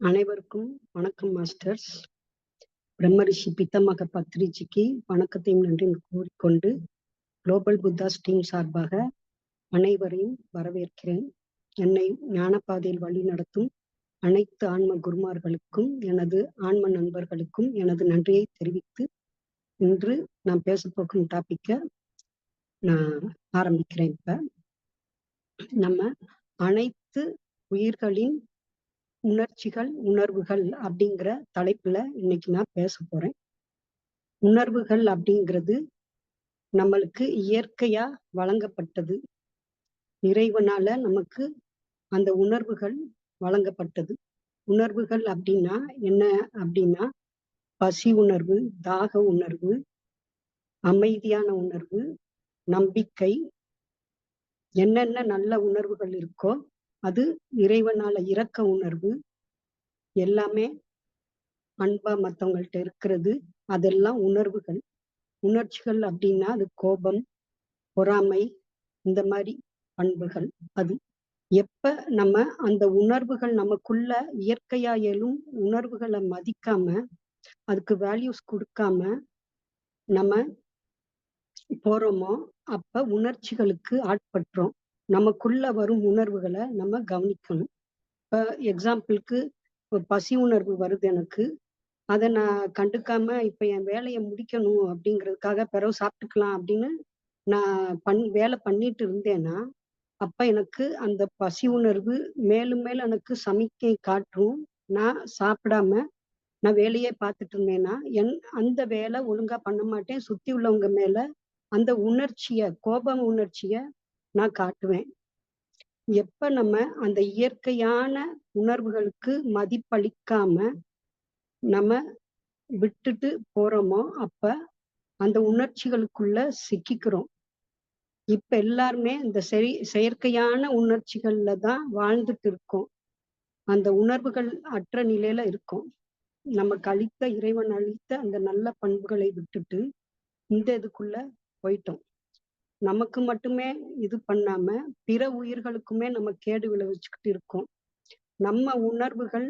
அனைவருக்கும் வணக்கம் மாஸ்டர்ஸ். பிரம்மரிஷி பித்தமக பத்ரிஜிக்கு வணக்கத்தையும் நன்றியும் கூறிக்கொண்டு குளோபல் புத்தா ஸ்டீம் சார்பாக அனைவரையும் வரவேற்கிறேன். என்னை ஞானப்பாதையில் வழி நடத்தும் அனைத்து ஆன்ம குருமார்களுக்கும் எனது ஆன்ம நண்பர்களுக்கும் எனது நன்றியை தெரிவித்து இன்று நான் பேச போகும் டாபிக்க நான் ஆரம்பிக்கிறேன் இப்ப. நம்ம அனைத்து உயிர்களின் உணர்ச்சிகள் உணர்வுகள் அப்படிங்கிற தலைப்புல இன்னைக்கு நான் பேச போறேன். உணர்வுகள் அப்படிங்கிறது நம்மளுக்கு இயற்கையா வழங்கப்பட்டது. இறைவனால நமக்கு அந்த உணர்வுகள் வழங்கப்பட்டது. உணர்வுகள் அப்படின்னா என்ன அப்படின்னா பசி உணர்வு தாக உணர்வு அமைதியான உணர்வு நம்பிக்கை. என்னென்ன நல்ல உணர்வுகள் இருக்கோ அது இறைவனால இரக்க உணர்வு. எல்லாமே அன்பா மற்றவங்கள்ட்ட இருக்கிறது. அதெல்லாம் உணர்வுகள். உணர்ச்சிகள் அப்படின்னா அது கோபம் பொறாமை இந்த மாதிரி பண்புகள் அது. எப்ப நம்ம அந்த உணர்வுகள் நமக்குள்ள இயற்கையா எழும் உணர்வுகளை மதிக்காம அதுக்கு வேல்யூஸ் கொடுக்காம நம்ம போறோமோ அப்ப உணர்ச்சிகளுக்கு ஆட்பட்டுறோம் நமக்குள்ள வரும் உணர்வுகளை நம்ம கவனிக்கணும். இப்ப எக்ஸாம்பிளுக்கு பசி உணர்வு வருது எனக்கு. அதை நான் கண்டுக்காம இப்ப என் வேலையை முடிக்கணும் அப்படிங்கிறதுக்காக பிறகு சாப்பிட்டுக்கலாம் அப்படின்னு நான் பண் வேலை பண்ணிட்டு இருந்தேன்னா அப்ப எனக்கு அந்த பசி உணர்வு மேலும் மேலும் எனக்கு சமிக்கை காட்டும் நான் சாப்பிடாம நான் வேலையே பார்த்துட்டு இருந்தேன்னா என் அந்த வேலை ஒழுங்கா பண்ண மாட்டேன். சுத்தி உள்ளவங்க மேல அந்த உணர்ச்சிய கோபம் உணர்ச்சிய நான் காட்டுவேன். எப்ப நம்ம அந்த இயற்கையான உணர்வுகளுக்கு மதிப்பளிக்காம நம்ம விட்டுட்டு போறோமோ அப்ப அந்த உணர்ச்சிகளுக்குள்ள சிக்கிக்கிறோம். இப்ப எல்லாருமே இந்த செரி செயற்கையான உணர்ச்சிகள்ல தான் வாழ்ந்துட்டு இருக்கோம். அந்த உணர்வுகள் அற்ற நிலையில இருக்கும். நமக்கு அளித்த இறைவன் அளித்த அந்த நல்ல பண்புகளை விட்டுட்டு இந்த இதுக்குள்ள போயிட்டோம். நமக்கு மட்டுமே இது பண்ணாம பிற உயிர்களுக்குமே நம்ம கேடு விளைவிச்சுக்கிட்டு இருக்கோம். நம்ம உணர்வுகள்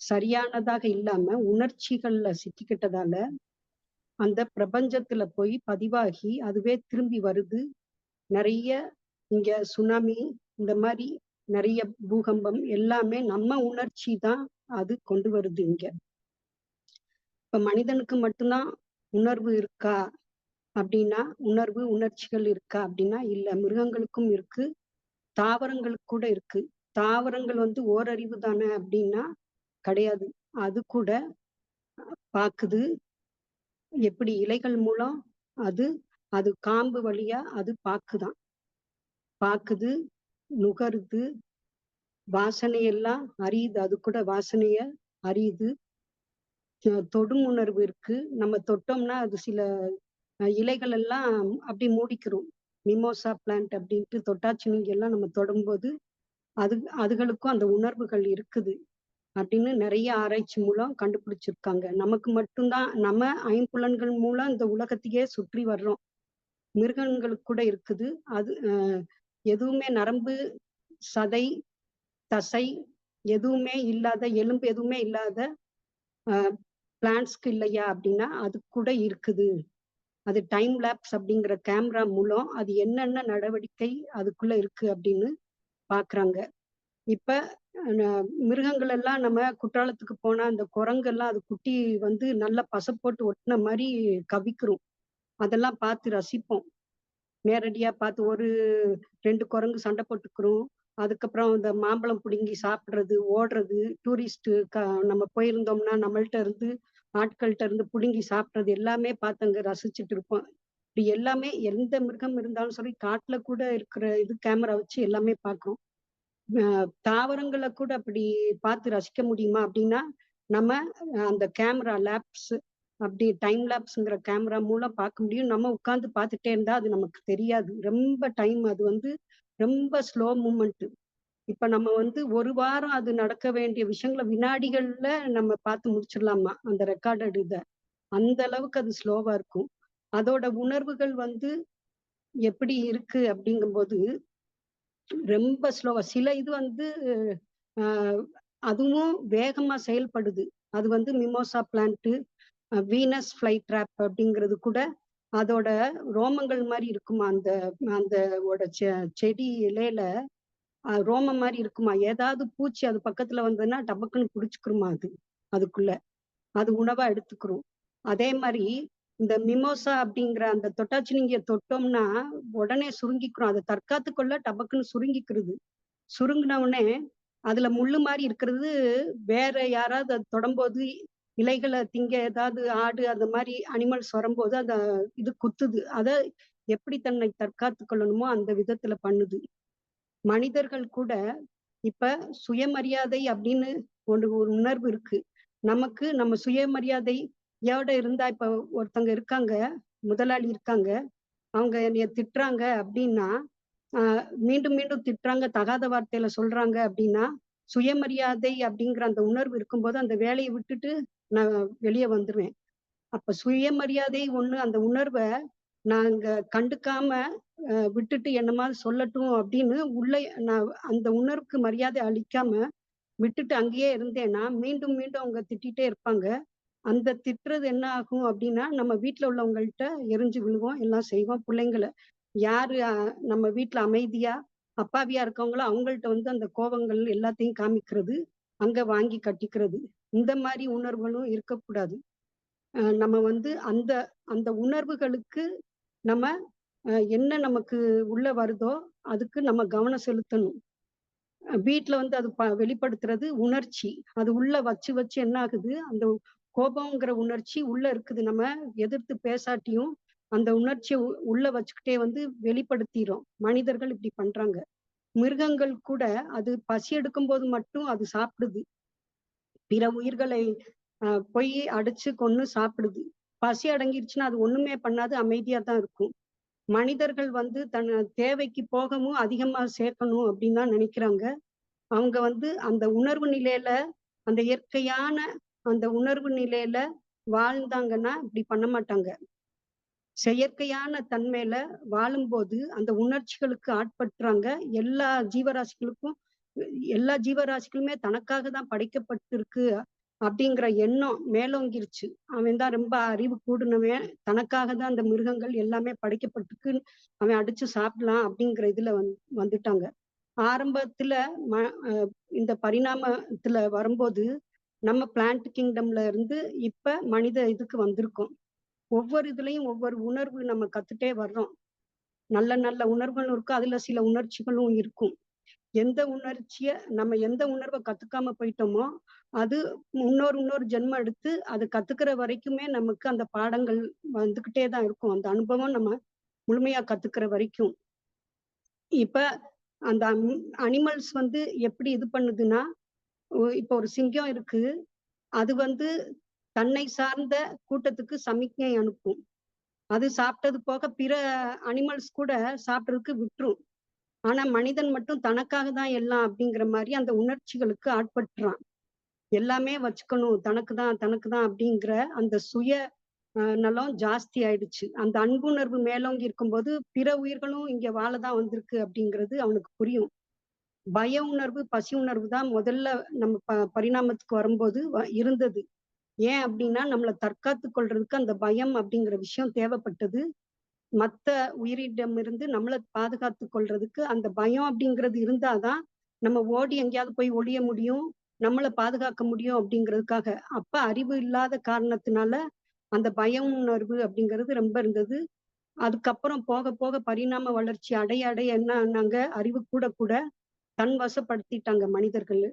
சரியானதாக இல்லாம உணர்ச்சிகள்ல சிக்கிக்கிட்டதால அந்த பிரபஞ்சத்துல போய் பதிவாகி அதுவே திரும்பி வருது. நிறைய இங்க சுனாமி இந்த மாதிரி நிறைய பூகம்பம் எல்லாமே நம்ம உணர்ச்சி தான் அது கொண்டு வருது இங்க. இப்ப மனிதனுக்கு மட்டும்தான் உணர்வு இருக்கா? அப்படின்னா உணர்வு உணர்ச்சிகள் இருக்கா அப்படின்னா இல்ல. மிருகங்களுக்கும் இருக்கு. தாவரங்களுக்கு கூட இருக்கு. தாவரங்கள் வந்து ஓரறிவு தானே அப்படின்னா கிடையாது. அது கூட பாக்குது. எப்படி? இலைகள் மூலம் அது அது காம்பு வழியா அது பாக்குதான். பாக்குது நுகருது வாசனையெல்லாம் அறியுது. அது கூட வாசனைய அறியுது. தொடும் உணர்வு இருக்கு. நம்ம தொட்டோம்னா அது சில இலைகள் எல்லாம் அப்படி மூடிக்கிறோம். மிமோசா பிளான்ட் அப்படின்ட்டு தொட்டாச்சினிங்க எல்லாம் நம்ம தொடும்போது அது அதுகளுக்கும் அந்த உணர்வுகள் இருக்குது அப்படின்னு நிறைய ஆராய்ச்சி மூலம் கண்டுபிடிச்சிருக்காங்க. நமக்கு மட்டும்தான் நம்ம ஐம்புலன்கள் மூலம் இந்த உலகத்தையே சுற்றி வர்றோம். மிருகங்களுக்கு கூட இருக்குது. அது எதுவுமே நரம்பு சதை தசை எதுவுமே இல்லாத எலும்பு எதுவுமே இல்லாத பிளான்ஸ்க்கு இல்லையா அப்படின்னா அது கூட இருக்குது. அது டைம் லேப்ஸ் அப்படிங்கிற கேமரா மூலம் அது என்னென்ன நடவடிக்கை அதுக்குள்ள இருக்கு அப்படின்னு பாக்குறாங்க. இப்ப மிருகங்கள் எல்லாம் நம்ம குற்றாலத்துக்கு போனா அந்த குரங்கெல்லாம் அது குட்டி வந்து நல்லா பசை போட்டு ஒட்டின மாதிரி கவிக்கிறோம் அதெல்லாம் பார்த்து ரசிப்போம். நேரடியா பார்த்து ஒரு ரெண்டு குரங்கு சண்டை போட்டுக்கிறோம். அதுக்கப்புறம் இந்த மாம்பழம் பிடுங்கி சாப்பிடுறது ஓடுறது டூரிஸ்ட் க நம்ம போயிருந்தோம்னா நம்மள்ட்ட இருந்து ஆட்கள்கிட்ட இருந்து புடுங்கி சாப்பிட்றது எல்லாமே பார்த்தங்க ரசிச்சுட்டு இருப்போம். இப்படி எல்லாமே எந்த மிருகம் இருந்தாலும் சரி காட்டுல கூட இருக்கிற இது கேமரா வச்சு எல்லாமே பார்க்குறோம் தாவரங்களை கூட அப்படி பார்த்து ரசிக்க முடியுமா அப்படின்னா நம்ம அந்த கேமரா லேப்ஸ் அப்படி டைம் லேப்ஸ்ங்கிற கேமரா மூலம் பார்க்க முடியும். நம்ம உட்காந்து பார்த்துட்டே இருந்தா அது நமக்கு தெரியாது. ரொம்ப டைம் அது வந்து ரொம்ப ஸ்லோ மூமெண்ட் இப்ப நம்ம வந்து ஒரு வாரம் அது நடக்க வேண்டிய விஷயங்களை வினாடிகள்ல நம்ம பார்த்து முடிச்சிடலாமா? அந்த ரெக்கார்டட் இதை. அந்த அளவுக்கு அது ஸ்லோவா இருக்கும். அதோட உணர்வுகள் வந்து எப்படி இருக்கு அப்படிங்கும்போது ரொம்ப ஸ்லோவா சில இது வந்து அதுவும் வேகமா செயல்படுது. அது வந்து mimosa plant Venus fly trap அப்படிங்கிறது கூட அதோட ரோமங்கள் மாதிரி இருக்குமா? அந்த அந்த ஓட செ- செடி இலையில ரோமம் மாதிரி இருக்குமா? ஏதாவது பூச்சி அது பக்கத்துல வந்ததுன்னா டபக்குன்னு புடிச்சுக்குருமா அது? அதுக்குள்ள. அது உணவா எடுத்துக்கிறோம். அதே மாதிரி இந்த மிமோசா அப்படிங்கிற அந்த தொட்டாச்சினிங்கிய தொட்டோம்னா உடனே சுருங்கிக்கிறோம். அதை தற்காத்து கொள்ள டபக்குன்னு சுருங்கிக்கிறது. சுருங்கின உடனே அதுல முள்ளு மாதிரி இருக்கிறது வேற யாராவது அது தொடம்போது இலைகளை திங்க ஏதாவது ஆடு அந்த மாதிரி அனிமல்ஸ் வரும்போது அந்த இது குத்துது. அத எப்படி தன்னை தற்காத்து கொள்ளணுமோ அந்த விதத்துல பண்ணுது. மனிதர்கள் கூட இப்ப சுயமரியாதை அப்படின்னு ஒன்று ஒரு உணர்வு இருக்கு. நமக்கு நம்ம சுயமரியாதையோட இருந்தா இப்ப ஒருத்தங்க இருக்காங்க முதலாளி இருக்காங்க அவங்க என்னைய திட்டுறாங்க அப்படின்னா ஆஹ் மீண்டும் மீண்டும் திட்டுறாங்க தகாத வார்த்தையில சொல்றாங்க அப்படின்னா சுயமரியாதை அப்படிங்கிற அந்த உணர்வு இருக்கும்போது அந்த வேலையை விட்டுட்டு நான் வெளியே வந்துருவேன். அப்ப சுயமரியாதை ஒண்ணு அந்த உணர்வை நாங்க கண்டுக்காம விட்டுட்டு என்னமா சொல்லட்டும் அப்படின்னு உள்ள நான் அந்த உணர்வுக்கு மரியாதை அளிக்காம விட்டுட்டு அங்கேயே இருந்தேன்னா மீண்டும் மீண்டும் அவங்க திட்டிகிட்டே இருப்பாங்க. அந்த திட்டுறது என்ன ஆகும் அப்படின்னா நம்ம வீட்டில் உள்ளவங்கள்ட்ட எரிஞ்சு விழுவோம் எல்லாம் செய்வோம். பிள்ளைங்களை யாரு நம்ம வீட்டில் அமைதியா அப்பாவியா இருக்கவங்களோ அவங்கள்ட்ட வந்து அந்த கோபங்கள் எல்லாத்தையும் காமிக்கிறது அங்க வாங்கி கட்டிக்கிறது. இந்த மாதிரி உணர்வுகளும் இருக்கக்கூடாது. நம்ம வந்து அந்த அந்த உணர்வுகளுக்கு நம்ம என்ன நமக்கு உள்ள வருதோ அதுக்கு நம்ம கவனம் செலுத்தணும். அஹ் வந்து அது ப- வெளிப்படுத்துறது உணர்ச்சி. அது உள்ள வச்சு வச்சு என்ன ஆகுது? அந்த கோபங்கிற உணர்ச்சி உள்ள இருக்குது. நம்ம எதிர்த்து பேசாட்டியும் அந்த உணர்ச்சியை உ- உள்ள வச்சுக்கிட்டே வந்து வெளிப்படுத்திடும் மனிதர்கள் இப்படி பண்றாங்க. மிருகங்கள் கூட அது பசி எடுக்கும் போது மட்டும் அது சாப்பிடுது. பிற உயிர்களை பொய் போய் அடிச்சு கொன்னு சாப்பிடுது. பசி அடங்கிருச்சுன்னா அது ஒண்ணுமே பண்ணாது அமைதியா தான் இருக்கும். மனிதர்கள் வந்து தன் தேவைக்கு போகவும் அதிகமா சேர்க்கணும் அப்படின்னு தான் நினைக்கிறாங்க. அவங்க வந்து அந்த உணர்வு நிலையில அந்த இயற்கையான அந்த உணர்வு நிலையில வாழ்ந்தாங்கன்னா இப்படி பண்ண மாட்டாங்க. செயற்கையான தன்மையில வாழும்போது அந்த உணர்ச்சிகளுக்கு ஆட்பட்டுறாங்க. எல்லா ஜீவராசிகளுக்கும் எல்லா ஜீவராசிகளுமே தனக்காக தான் படைக்கப்பட்டிருக்கு. அப்படிங்கிற எண்ணம் மேலோங்கிருச்சு. அவன் தான் ரொம்ப அறிவு கூடுனவன். தனக்காக தான் அந்த மிருகங்கள் எல்லாமே படைக்கப்பட்டிருக்கு. அவன் அடிச்சு சாப்பிடலாம் அப்படிங்கிற இதுல வந் வந்துட்டாங்க. ஆரம்பத்துல ம இந்த பரிணாமத்துல வரும்போது நம்ம பிளான்ட் கிங்டம்ல இருந்து இப்ப மனித இதுக்கு வந்திருக்கோம். ஒவ்வொரு இதுலயும் ஒவ்வொரு உணர்வு நம்ம கத்துட்டே வர்றோம். நல்ல நல்ல உணர்வுகளும் இருக்கும் அதுல சில உணர்ச்சிகளும் இருக்கும். எந்த உணர்ச்சிய நம்ம எந்த உணர்வை கத்துக்காம போயிட்டோமோ அது இன்னொரு இன்னொரு ஜென்மம் எடுத்து அது கத்துக்கிற வரைக்குமே நமக்கு அந்த பாடங்கள் வந்துகிட்டே தான் இருக்கும். அந்த அனுபவம் நம்ம முழுமையா கத்துக்கிற வரைக்கும். இப்ப அந்த அனிமல்ஸ் வந்து எப்படி இது பண்ணுதுன்னா இப்ப ஒரு சிங்கம் இருக்கு. அது வந்து தன்னை சார்ந்த கூட்டத்துக்கு சமிக்ஞை அனுப்பும். அது சாப்பிட்டது போக பிற அனிமல்ஸ் கூட சாப்பிட்றதுக்கு விட்டுரும். ஆனா மனிதன் மட்டும் தனக்காக தான் எல்லாம் அப்படிங்கிற மாதிரி அந்த உணர்ச்சிகளுக்கு ஆட்பட்டுறான். எல்லாமே வச்சுக்கணும் தனக்கு தான் தனக்கு தான் அப்படிங்கிற அந்த சுய அஹ், நலம் ஜாஸ்தி ஆயிடுச்சு. அந்த அன்புணர்வு மேலோங்கி இருக்கும்போது பிற உயிர்களும் இங்க வாழதான் வந்திருக்கு அப்படிங்கிறது அவனுக்கு புரியும். பய உணர்வு பசி உணர்வு தான் முதல்ல நம்ம ப பரிணாமத்துக்கு வரும்போது வ- இருந்தது. ஏன் அப்படின்னா நம்மளை தற்காத்து கொள்றதுக்கு அந்த பயம் அப்படிங்கிற விஷயம் தேவைப்பட்டது. மத்த உயிரிடம் இருந்து நம்மளை பாதுகாத்து கொள்றதுக்கு அந்த பயம் அப்படிங்கிறது இருந்தாதான் நம்ம ஓடி எங்கேயாவது போய் ஒழிய முடியும் நம்மளை பாதுகாக்க முடியும் அப்படிங்கிறதுக்காக. அப்ப அறிவு இல்லாத காரணத்தினால அந்த பயம் உணர்வு அப்படிங்கிறது ரொம்ப இருந்தது. அதுக்கப்புறம் போக போக பரிணாம வளர்ச்சி அடைய அடைய என்ன ஆனாங்க? அறிவு கூட கூட தன் வசப்படுத்திட்டாங்க மனிதர்கள்.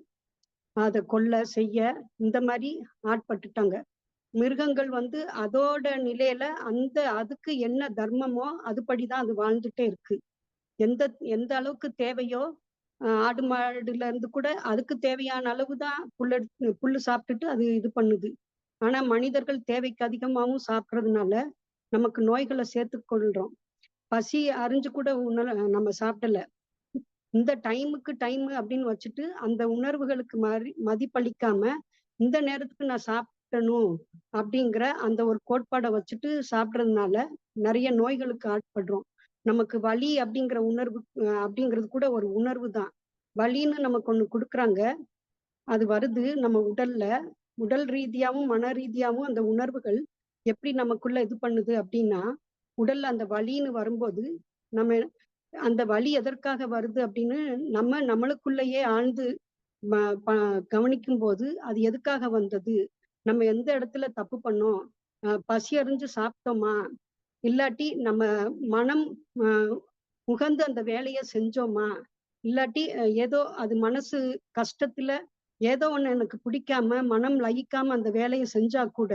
அதை கொல்ல செய்ய இந்த மாதிரி ஆட்பட்டுட்டாங்க. மிருகங்கள் வந்து அதோட நிலையில அந்த அதுக்கு என்ன தர்மமோ அதுபடிதான் அது வாழ்ந்துட்டே இருக்கு. எந்த எந்த அளவுக்கு தேவையோ ஆடு மாடுல இருந்து கூட அதுக்கு தேவையான அளவு தான் புல்லு புல்லு சாப்பிட்டுட்டு அது இது பண்ணுது. ஆனா மனிதர்கள் தேவைக்கு அதிகமாகவும் சாப்பிட்றதுனால நமக்கு நோய்களை சேர்த்து கொள்றோம். பசி அறிஞ்சு கூட உணர நம்ம சாப்பிடல. இந்த டைமுக்கு டைம் அப்படின்னு வச்சுட்டு அந்த உணர்வுகளுக்கு மதி மதிப்பளிக்காம இந்த நேரத்துக்கு நான் சாப்பிடணும் அப்படிங்கிற அந்த ஒரு கோட்பாடை வச்சுட்டு சாப்பிட்றதுனால நிறைய நோய்களுக்கு ஆட்படுறோம் நமக்கு வலி அப்படிங்கிற உணர்வு அப்படிங்கிறது கூட ஒரு உணர்வு தான் வலின்னு நமக்கு ஒன்று கொடுக்குறாங்க அது வருது நம்ம உடல்ல. உடல் ரீதியாகவும் மன ரீதியாகவும் அந்த உணர்வுகள் எப்படி நமக்குள்ள இது பண்ணுது அப்படின்னா, உடல்ல அந்த வலின்னு வரும்போது, நம்ம அந்த வலி எதற்காக வருது அப்படின்னு நம்ம நம்மளுக்குள்ளேயே ஆழ்ந்து கவனிக்கும் போது அது எதுக்காக வந்தது? நம்ம எந்த இடத்துல தப்பு பண்ணோம்? பசி அறிஞ்சு சாப்பிட்டோமா? இல்லாட்டி நம்ம மனம் உகந்து அந்த வேலையை செஞ்சோமா? இல்லாட்டி ஏதோ அது மனசு கஷ்டத்துல ஏதோ ஒண்ணு எனக்கு பிடிக்காம, மனம் லயிக்காம அந்த வேலையை செஞ்சா கூட,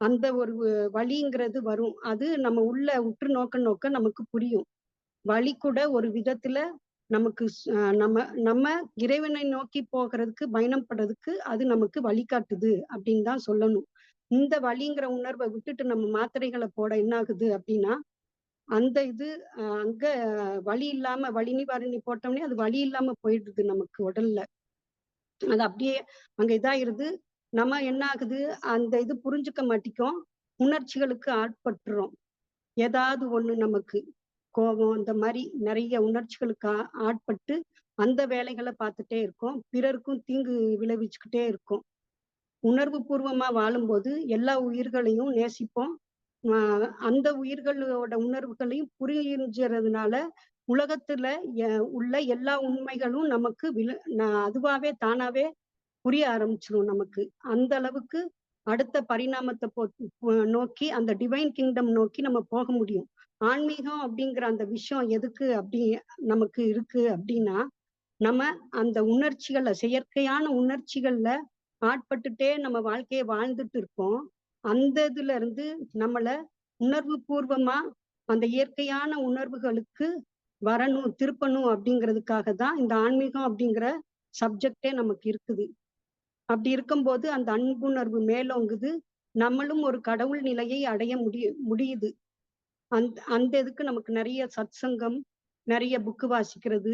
அந்த ஒரு வழிங்கிறது வரும். அது நம்ம உள்ள உற்று நோக்க நோக்க நமக்கு புரியும். வழி கூட ஒரு விதத்துல நமக்கு நம்ம நம்ம இறைவனை நோக்கி போகிறதுக்கு பயணம் படுறதுக்கு அது நமக்கு வழிகாட்டுது அப்படின்னு தான் சொல்லணும். இந்த வழிங்கிற உணர்வை விட்டுட்டு நம்ம மாத்திரைகளை போட என்ன ஆகுது அப்படின்னா, அந்த இது அங்க வழி இல்லாம வழி நிவாரணி போட்டோம்னே அது வழி இல்லாம போயிடுது நமக்கு உடல்ல. அது அப்படியே அங்க இதாயிருது. நம்ம என்ன ஆகுது, அந்த இது புரிஞ்சுக்க மாட்டிக்கும் உணர்ச்சிகளுக்கு ஆட்பட்டுறோம். ஏதாவது ஒண்ணு நமக்கு கோபம் இந்த மாதிரி நிறைய உணர்ச்சிகளுக்கு ஆட்பட்டு, அந்த வேலைகளை பார்த்துட்டே இருக்கோம். பிறருக்கும் தீங்கு விளைவிச்சுக்கிட்டே இருக்கோம். உணர்வு பூர்வமா வாழும்போது எல்லா உயிர்களையும் நேசிப்போம். அந்த உயிர்களோட உணர்வுகளையும் புரிஞ்சுறதுனால, உலகத்துல உள்ள எல்லா உண்மைகளும் நமக்கு வில அதுவாவே தானாவே புரிய ஆரம்பிச்சிடும் நமக்கு. அந்த அளவுக்கு அடுத்த பரிணாமத்தை போ நோக்கி அந்த டிவைன் கிங்டம் நோக்கி நம்ம போக முடியும். ஆன்மீகம் அப்படிங்கிற அந்த விஷயம் எதுக்கு அப்படி நமக்கு இருக்கு அப்படின்னா, நம்ம அந்த உணர்ச்சிகள்ல செயற்கையான உணர்ச்சிகள்ல ஆட்பட்டுட்டே நம்ம வாழ்க்கையை வாழ்ந்துட்டு இருக்கோம். அந்த இதுல இருந்து நம்மள உணர்வு பூர்வமா அந்த இயற்கையான உணர்வுகளுக்கு வரணும், திருப்பணும் அப்படிங்கிறதுக்காக தான் இந்த ஆன்மீகம் அப்படிங்கிற சப்ஜெக்டே நமக்கு இருக்குது. அப்படி இருக்கும்போது அந்த அன்புணர்வு மேலோங்குது. நம்மளும் ஒரு கடவுள் நிலையை அடைய முடியு முடியுது. அந்த அந்த இதுக்கு நமக்கு நெறைய சத்சங்கம், நிறைய புக்கு வாசிக்கிறது,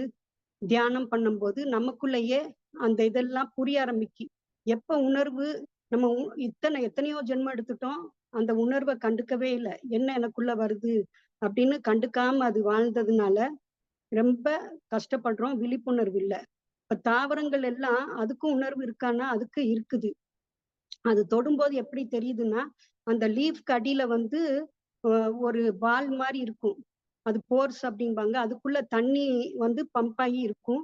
தியானம் பண்ணும்போது நமக்குள்ளேயே அந்த இதெல்லாம் புரிய ஆரம்பிக்கு எப்ப உணர்வு நம்ம உ எத்தனையோ ஜென்மம் எடுத்துட்டோம். அந்த உணர்வை கண்டுக்கவே இல்லை என்ன எனக்குள்ள வருது அப்படின்னு கண்டுக்காம அது வாழ்ந்ததுனால, ரொம்ப கஷ்டப்படுறோம். விழிப்புணர்வு இல்லை இப்ப தாவரங்கள் எல்லாம் அதுக்கும் உணர்வு இருக்கான்னா, அதுக்கு இருக்குது. அது தொடும்போது எப்படி தெரியுதுன்னா, அந்த லீஃப்க்கு அடியில வந்து ஒரு பால் மாதிரி இருக்கும். அது போர்ஸ் அப்படிம்பாங்க. அதுக்குள்ள தண்ணி வந்து பம்ப் ஆகி இருக்கும்.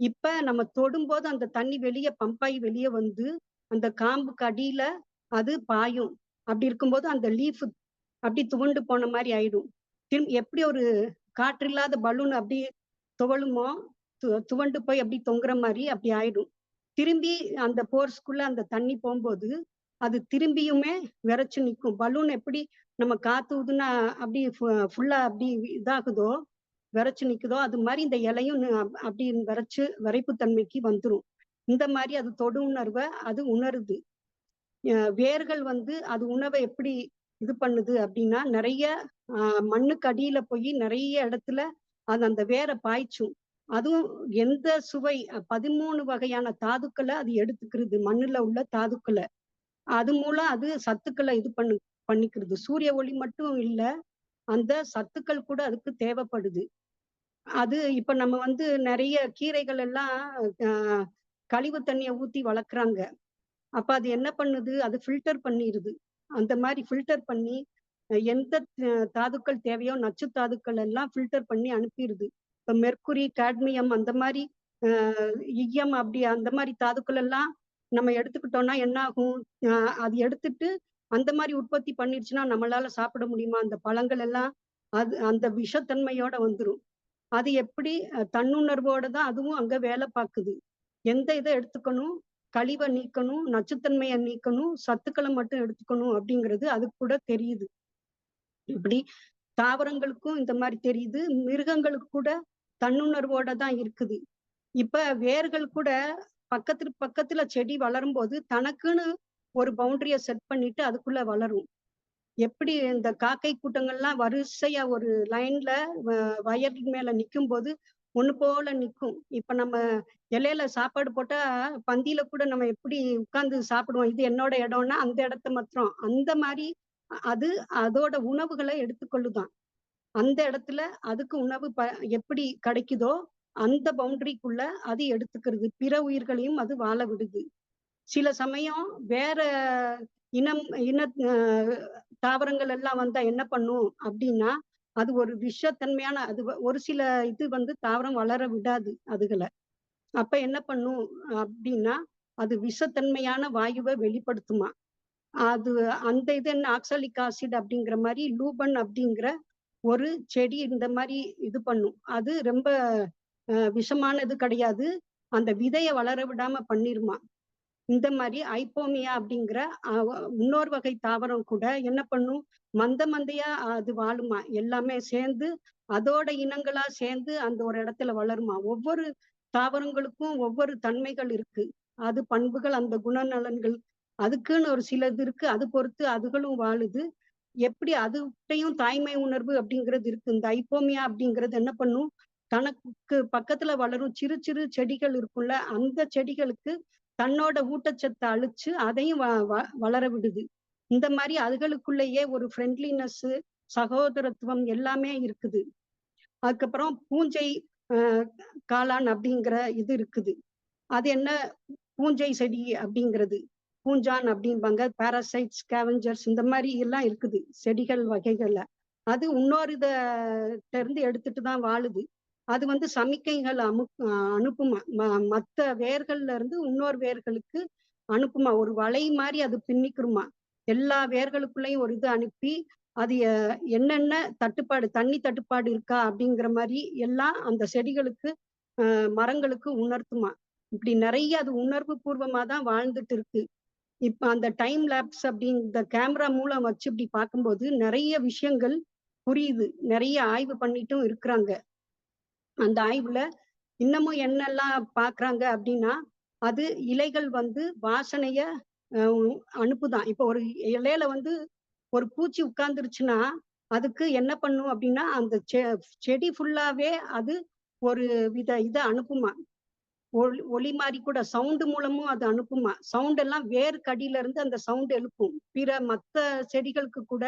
இப்ப நம்ம தொடும்போது அந்த தண்ணி வெளிய பம்ப் ஆகி வெளியே வந்து, அந்த காம்புக்கு அடியில அது பாயும். அப்படி இருக்கும்போது அந்த லீஃப் அப்படி துவண்டு போன மாதிரி ஆயிடும். திரும்ப எப்படி ஒரு காற்று இல்லாத பலூன் அப்படி துவளுமோ, து துவண்டு போய் அப்படி தொங்குற மாதிரி அப்படி ஆயிடும். திரும்பி அந்த போர்ஸ்க்குள்ள அந்த தண்ணி போகும்போது அது திரும்பியுமே விரைச்சு நிக்கும். பலூன் எப்படி நம்ம காத்து ஊதுனா அப்படி ஃபுல்லா அப்படி இதாகுதோ, விரைச்சு நிக்குதோ, அது மாதிரி இந்த இலையும் அப்படி விரைச்சு விரைப்பு தன்மைக்கு வந்துரும். இந்த மாதிரி அது தொடு உணர்வை அது உணருது. வேர்கள் வந்து அது உணவை எப்படி இது பண்ணுது அப்படின்னா, நிறைய மண்ணுக்கு அடியில போய் நிறைய இடத்துல அது அந்த வேர பாய்ச்சும். அதுவும் எந்த சுவை 13 வகையான தாதுக்களை அது எடுத்துக்கிறது. மண்ணுல உள்ள தாதுக்களை அது மூலம் அது சத்துக்களை இது பண்ணு பண்ணிக்கிறது. சூரிய ஒளி மட்டும் இல்ல, அந்த சத்துக்கள் கூட அதுக்கு தேவைப்படுது. அது இப்ப நம்ம வந்து நிறைய கீரைகள் எல்லாம் கழிவு தண்ணியை ஊத்தி வளர்க்குறாங்க. அப்ப அது என்ன பண்ணுது? அது ஃபில்டர் பண்ணிடுது அந்த மாதிரி ஃபில்டர் பண்ணி எந்த தாதுக்கள் தேவையோ நச்சு தாதுக்கள் எல்லாம் ஃபில்டர் பண்ணி அனுப்பிடுது இப்ப மெர்குரி காட்மியம் அந்த மாதிரி ஈயம் அப்படி அந்த மாதிரி தாதுக்கள் எல்லாம் நம்ம எடுத்துக்கிட்டோம்னா என்ன ஆகும்? அது எடுத்துட்டு அந்த மாதிரி உற்பத்தி பண்ணிருச்சுன்னா, நம்மளால சாப்பிட முடியுமா? அந்த பழங்கள் எல்லாம் அது அந்த விஷத்தன்மையோட வந்துரும். அது எப்படி தன்னுணர்வோட தான் அதுவும் அங்க வேலை பாக்குது. எந்த இத எடுத்துக்கணும்? கழிவ நீக்கணும், நச்சுத்தன்மையை நீக்கணும், சத்துக்களை மட்டும் எடுத்துக்கணும் அப்படிங்கிறது அது கூட தெரியுது. இப்படி தாவரங்களுக்கும் இந்த மாதிரி தெரியுது. மிருகங்களுக்கு கூட தன்னுணர்வோட தான் இருக்குது. இப்ப வேர்கள் கூட பக்கத்துல பக்கத்துல செடி வளரும்போது, தனக்குன்னு ஒரு பவுண்டரிய செட் பண்ணிட்டு அதுக்குள்ள வளரும். எப்படி இந்த காக்கை கூட்டங்கள்லாம் வரிசையா ஒரு லைன்ல வ மேல நிற்கும் போது ஒண்ணு போல நிக்கும். இப்ப நம்ம இலையில சாப்பாடு போட்டா, பந்தியில கூட நம்ம எப்படி உட்கார்ந்து சாப்பிடுவோம். இது என்னோட இடம்னா, அந்த இடத்த மாத்திரம். அந்த மாதிரி அது அதோட உணவுகளை எடுத்துக்கொள்ளுதான் அந்த இடத்துல அதுக்கு உணவு ப எப்படி கிடைக்குதோ, அந்த பவுண்டரிக்குள்ள அது எடுத்துக்கிறது பிற உயிர்களையும் அது வாழ விடுது சில சமயம் வேற இனம் இன தாவரங்கள் எல்லாம் வந்தா என்ன பண்ணும் அப்படின்னா அது ஒரு விஷத்தன்மையான அது ஒரு சில இது வந்து தாவரம் வளர விடாது அதுகளை. அப்ப என்ன பண்ணும் அப்படின்னா அது விஷத்தன்மையான வாயுவை வெளிப்படுத்துமா. அது அந்த இது என்ன ஆக்சாலிக் ஆசிட் அப்படிங்கிற மாதிரி லூபன் அப்படிங்கிற ஒரு செடி இந்த மாதிரி இது பண்ணும். அது ரொம்ப விஷமானது கிடையாது. அந்த விதைய வளர விடாம பண்ணிருமா. இந்த மாதிரி ஐப்போமியா அப்படிங்கிற இன்னொரு வகை தாவரம் கூட என்ன பண்ணும்? மந்த மந்தையா அது வாழுமா? எல்லாமே சேர்ந்து அதோட இனங்களா சேர்ந்து அந்த ஒரு இடத்துல வளருமா? ஒவ்வொரு தாவரங்களுக்கும் ஒவ்வொரு தன்மைகள் இருக்கு. அது பண்புகள் அந்த குணநலன்கள் அதுக்குன்னு ஒரு சிலது இருக்கு. அது பொறுத்து அதுகளும் வாழுது. எப்படி அதுகிட்டையும் தாய்மை உணர்வு அப்படிங்கிறது இருக்கு. இந்த ஐப்போமியா அப்படிங்கிறது என்ன பண்ணும்? தனக்கு பக்கத்துல வளரும். சிறு சிறு செடிகள் இருக்கும்ல அந்த செடிகளுக்கு தன்னோட ஊட்டச்சத்தை அழிச்சு அதையும் வ- வ- வளர விடுது. இந்த மாதிரி அதுகளுக்குள்ளேயே ஒரு ஃப்ரெண்ட்லினஸ் சகோதரத்துவம் எல்லாமே இருக்குது. அதுக்கப்புறம் பூஞ்சை ஆஹ் காளான் அப்படிங்கிற இது இருக்குது. அது என்ன? பூஞ்சை செடி அப்படிங்கிறது. பூஞ்சான் அப்படிம்பாங்க. பாராசைட்ஸ் ஸ்கேவஞ்சர்ஸ் இந்த மாதிரி எல்லாம் இருக்குது. செடிகள் வகைகள்ல. அது இன்னொரு இத இருந்து எடுத்துட்டு தான் வாழுது. அது வந்து சமிக்கைகள் அமு அனுப்புமா ம- வேர்கள்ல இருந்து இன்னொரு வேர்களுக்கு அனுப்புமா? ஒரு வலை மாதிரி அது பின்னிக்குருமா? எல்லா வேர்களுக்குள்ளேயும் ஒரு இது அனுப்பி அது என்னென்ன தட்டுப்பாடு தண்ணி தட்டுப்பாடு இருக்கா? அப்படிங்கிற மாதிரி எல்லாம் அந்த செடிகளுக்கு மரங்களுக்கு உணர்த்துமா? இப்படி நிறைய அது உணர்வு பூர்வமா தான் வாழ்ந்துட்டு இருக்கு. இப்ப அந்த டைம் லேப்ஸ் அப்படிங்கிற கேமரா மூலம் வச்சு இப்படி பார்க்கும்போது நிறைய விஷயங்கள் புரியுது. நிறைய ஆய்வு பண்ணிட்டும் இருக்கிறாங்க. அந்த ஆய்வுல இன்னமும் என்னெல்லாம் பாக்குறாங்க அப்படின்னா அது இலைகள் வந்து வாசனைய அனுப்புதான். இப்போ ஒரு இலையில வந்து ஒரு பூச்சி உட்கார்ந்துருச்சுன்னா அதுக்கு என்ன பண்ணும் அப்படின்னா அந்த செ- செடி ஃபுல்லாவே அது ஒரு வித இதை அனுப்புமா. ஒளி ஒளி மாதிரி கூட சவுண்டு மூலமும் அது அனுப்புமா. சவுண்ட் எல்லாம் வேறு கடியில இருந்து அந்த சவுண்ட் எழுப்பும். பிற மத்த செடிகளுக்கு கூட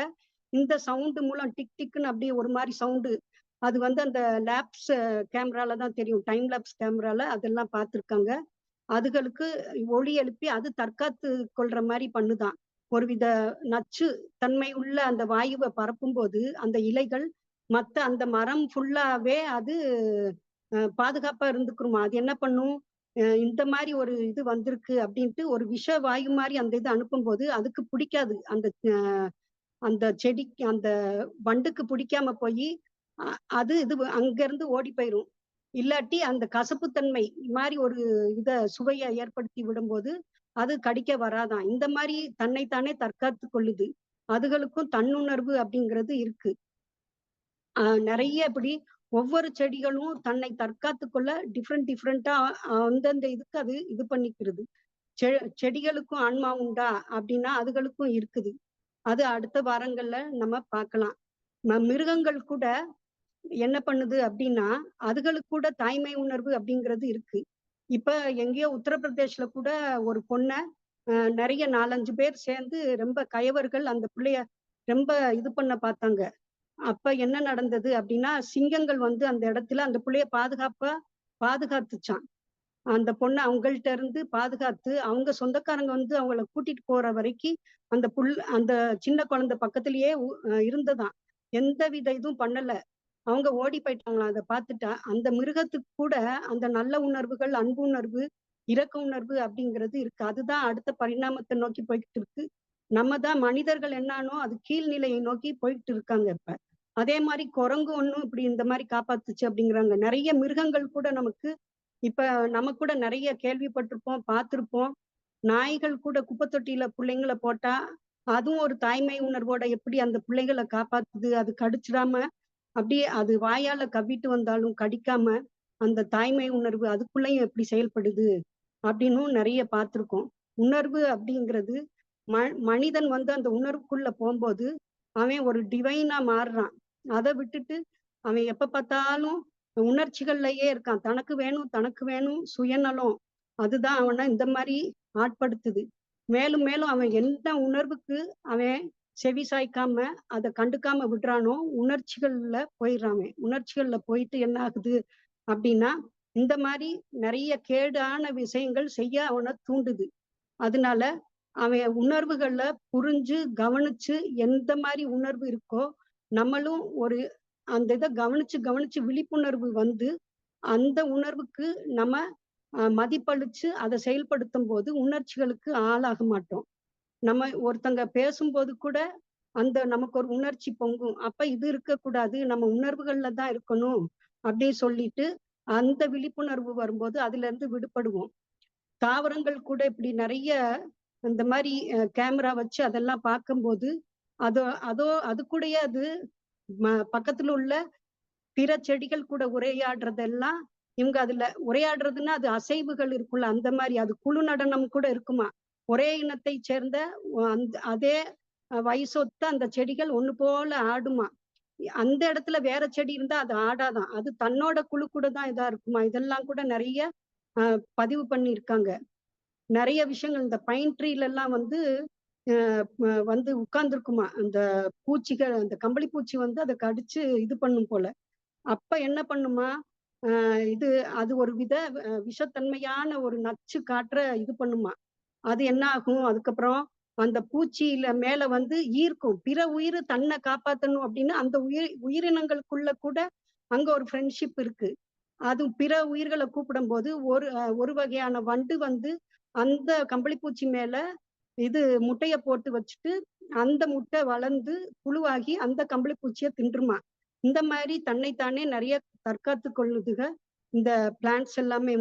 இந்த சவுண்டு மூலம் டிக் டிக்குன்னு அப்படியே ஒரு மாதிரி சவுண்டு அது வந்து அந்த லேப்ஸ் கேமரால தான் தெரியும். டைம் லேப்ஸ் கேமரால அதெல்லாம் பார்த்துருக்காங்க. அதுகளுக்கு ஒளி எழுப்பி அது தற்காத்து கொள்ற மாதிரி பண்ணுதான். ஒருவித நச்சு தன்மை உள்ள அந்த வாயுவை பரப்பும் போது அந்த இலைகள் மத்த அந்த மரம் ஃபுல்லாவே அது பாதுகாப்பா இருந்துக்குருமா? அது என்ன பண்ணும்? இந்த மாதிரி ஒரு இது வந்திருக்கு அப்படின்ட்டு ஒரு விஷ வாயு மாதிரி அந்த இது அனுப்பும்போது அதுக்கு பிடிக்காது. அந்த அந்த செடிக்கு அந்த வண்டுக்கு பிடிக்காம போய் அது இது அங்க இருந்து ஓடி போயிரும். இல்லாட்டி அந்த கசப்புத்தன்மை மாதிரி ஒரு இத சுவையை ஏற்படுத்தி விடும்போது அது கடிக்க வராதான் இந்த மாதிரி தன்னைத்தானே தற்காத்து கொள்ளுது. அதுகளுக்கும் தன்னுணர்வு அப்படிங்கிறது இருக்கு. நிறைய இப்படி ஒவ்வொரு செடிகளும் தன்னை தற்காத்து கொள்ள டிஃப்ரெண்ட் டிஃப்ரெண்டா அந்தந்த இதுக்கு அது இது பண்ணிக்கிறது. செ- செடிகளுக்கும் ஆன்மா உண்டா அப்படின்னா அதுகளுக்கும் இருக்குது. அது அடுத்த வாரங்கள்ல நம்ம பார்க்கலாம். மிருகங்கள் கூட என்ன பண்ணுது அப்படின்னா அதுகளுக்கு கூட தாய்மை உணர்வு அப்படிங்கிறது இருக்கு. இப்ப எங்கேயோ உத்தரப்பிரதேஷ்ல கூட ஒரு பொண்ணை அஹ், நிறைய நாலஞ்சு பேர் சேர்ந்து ரொம்ப கயவர்கள் அந்த பிள்ளைய ரொம்ப இது பண்ண பார்த்தாங்க. அப்ப என்ன நடந்தது அப்படின்னா சிங்கங்கள் வந்து அந்த இடத்துல அந்த பிள்ளைய பாதுகாப்பா பாதுகாத்துச்சான் அந்த பொண்ணை அவங்கள்ட்ட இருந்து பாதுகாத்து அவங்க சொந்தக்காரங்க வந்து அவங்கள கூட்டிட்டு போற வரைக்கும் அந்த புல் அந்த சின்ன குழந்தை பக்கத்திலேயே உ- இருந்ததாம். எந்த வித இதுவும் பண்ணல. அவங்க ஓடி போயிட்டாங்களாம் அதை பார்த்துட்டா அந்த மிருகத்துக்கு கூட அந்த நல்ல உணர்வுகள் அன்பு உணர்வு இரக்க உணர்வு அப்படிங்கிறது இருக்கு. அதுதான் அடுத்த பரிணாமத்தை நோக்கி போய்கிட்டு இருக்கு. நம்ம தான் மனிதர்கள் என்னானோ அது கீழ்நிலையை நோக்கி போயிட்டு இருக்காங்க இப்ப. அதே மாதிரி குரங்கு ஒண்ணும் இப்படி இந்த மாதிரி காப்பாத்துச்சு அப்படிங்கிறாங்க. நிறைய மிருகங்கள் கூட நமக்கு இப்ப நம்ம கூட நிறைய கேள்விப்பட்டிருப்போம் பார்த்திருப்போம். நாய்கள் கூட குப்பை தொட்டியில பிள்ளைங்களை போட்டா அதுவும் ஒரு தாய்மை உணர்வோட எப்படி அந்த பிள்ளைகளை காப்பாத்துது? அது கடிச்சிடாம அப்படியே அது வாயால கவிட்டு வந்தாலும் கடிக்காம அந்த தாய்மை உணர்வு அதுக்குள்ளேயும் எப்படி செயல்படுது அப்படின்னும் நிறைய பார்த்திருக்கோம். உணர்வு அப்படிங்கிறது ம மனிதன் வந்து அந்த உணர்வுக்குள்ள போகும்போது அவன் ஒரு டிவைனா மாறுறான். அதை விட்டுட்டு அவன் எப்ப பார்த்தாலும் உணர்ச்சிகள்லயே இருக்கான். தனக்கு வேணும் தனக்கு வேணும் சுயநலம் அதுதான் அவனை இந்த மாதிரி ஆட்படுத்துது. மேலும் மேலும் அவன் எந்த உணர்வுக்கு அவன் செவி சாய்க்காம அதை கண்டுக்காம விடுறானோ உணர்ச்சிகள்ல போயிடுறான் உணர்ச்சிகள்ல போயிட்டு என்ன ஆகுது அப்படின்னா இந்த மாதிரி நிறைய கேடான விஷயங்கள் செய்ய அவனை தூண்டுது. அதனால அவன் உணர்வுகளை புரிஞ்சு கவனிச்சு எந்த மாதிரி உணர்வு இருக்கோ நம்மளும் ஒரு அந்த இதை கவனிச்சு கவனிச்சு விழிப்புணர்வு வந்து அந்த உணர்வுக்கு நம்ம மதிப்பளிச்சு அதை செயல்படுத்தும் போது உணர்ச்சிகளுக்கு ஆளாக மாட்டோம். நம்ம ஒருத்தங்க பேசும்போது கூட அந்த நமக்கு ஒரு உணர்ச்சி பொங்கும். அப்ப இது இருக்கக்கூடாது. நம்ம உணர்வுகள்ல தான் இருக்கணும் அப்படின்னு சொல்லிட்டு அந்த விழிப்புணர்வு வரும்போது அதுல இருந்து விடுபடுவோம். தாவரங்கள் கூட இப்படி நிறைய இந்த மாதிரி கேமரா வச்சு அதெல்லாம் பார்க்கும்போது அதோ அதோ அது கூடயே அது பக்கத்துல உள்ள பிற செடிகள் கூட உரையாடுறதெல்லாம் இவங்க அதுல உரையாடுறதுன்னா அது அசைவுகள் இருக்குல்ல அந்த மாதிரி. அது குழு நடனம் கூட இருக்குமா? ஒரே இனத்தை சேர்ந்த அந்த அதே வயசொத்த அந்த செடிகள் ஒண்ணு போல ஆடுமா? அந்த இடத்துல வேற செடி இருந்தா அது ஆடாதான். அது தன்னோட குழு கூட தான் இதா இருக்குமா? இதெல்லாம் கூட நிறைய பதிவு பண்ணியிருக்காங்க. நிறைய விஷயங்கள். இந்த பைன் ட்ரீல எல்லாம் வந்து வந்து உட்கார்ந்துருக்குமா? அந்த பூச்சிகள் அந்த கம்பளி பூச்சி வந்து அதை கடிச்சு இது பண்ணும் போல. அப்ப என்ன பண்ணுமா? இது அது ஒரு வித விஷத்தன்மையான ஒரு நச்சு காற்ற இது பண்ணுமா? அது என்ன ஆகும் அதுக்கப்புறம் அந்த பூச்சியில மேல வந்து ஈர்க்கும். பிற உயிர் தன்னை காப்பாத்தணும் அப்படின்னு அந்த உயிர் உயிரினங்களுக்குள்ள கூட அங்க ஒரு ஃப்ரெண்ட்ஷிப் இருக்கு. அது பிற உயிர்களை கூப்பிடும் போது ஒரு ஒரு வகையான வண்டு வந்து அந்த கம்பளிப்பூச்சி மேல இது முட்டைய போட்டு வச்சுட்டு அந்த முட்டை வளர்ந்து புழுவாகி அந்த கம்பளிப்பூச்சியை தின்றுமா. இந்த மாதிரி தன்னைத்தானே நிறைய தற்காத்து கொள்ளுதுக. இந்த பிளான்ட்ஸ் எல்லாமே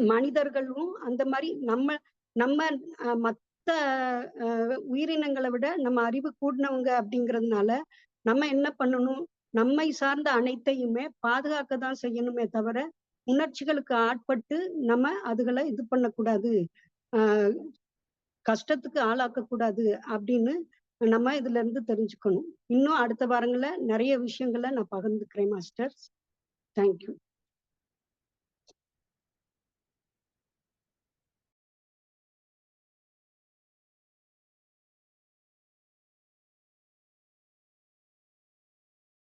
மனிதர்களும் அந்த மாதிரி நம்ம நம்ம மத்த உயிரினங்களை விட நம்ம அறிவு கூடினவங்க அப்படிங்கிறதுனால நம்ம என்ன பண்ணணும்? நம்மை சார்ந்த அனைத்தையுமே பாதுகாக்க தான் செய்யணுமே தவிர உணர்ச்சிகளுக்கு ஆட்பட்டு நம்ம அதுகளை இது பண்ணக்கூடாது. ஆஹ் கஷ்டத்துக்கு ஆளாக்க கூடாது அப்படின்னு நம்ம இதுல இருந்து தெரிஞ்சுக்கணும். இன்னும் அடுத்த வாரங்கள நிறைய விஷயங்களை நான் பகிர்ந்துக்கிறேன் மாஸ்டர் தேங்க்யூ.